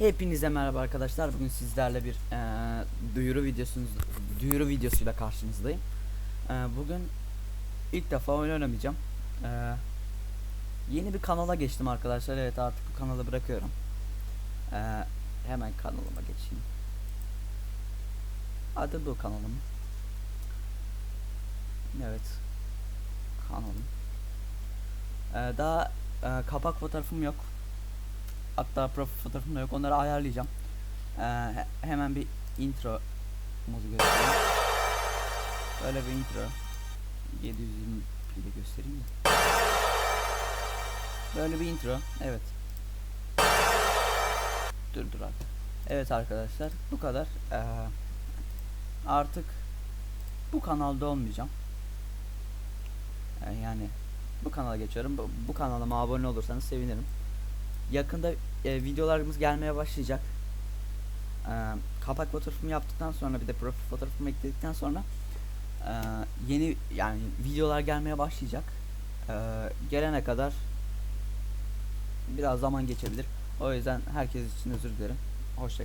Hepinize merhaba arkadaşlar. Bugün sizlerle bir eee, duyuru videosunuz duyuru videosuyla karşınızdayım. Eee, bugün ilk defa oyun oynamayacağım. Eee, yeni bir kanala geçtim arkadaşlar. Evet artık bu kanalı bırakıyorum. Eee, hemen kanalıma geçeyim. Adı bu kanalım. Evet. Kanalım. Eee, daha eee, kapak fotoğrafım yok. Hatta profil fotoğrafım da yok. Onları ayarlayacağım. Ee, he- hemen bir intro muzu göstereyim. Böyle bir intro. 720 ile göstereyim de. Böyle bir intro. Evet. Dur dur abi. Evet arkadaşlar bu kadar. Ee, artık bu kanalda olmayacağım. Ee, yani bu kanala geçiyorum. Bu, bu kanalıma abone olursanız sevinirim yakında e, videolarımız gelmeye başlayacak. E, kapak fotoğrafımı yaptıktan sonra bir de profil fotoğrafımı ekledikten sonra e, yeni yani videolar gelmeye başlayacak. E, gelene kadar biraz zaman geçebilir. O yüzden herkes için özür dilerim. Hoşçakalın.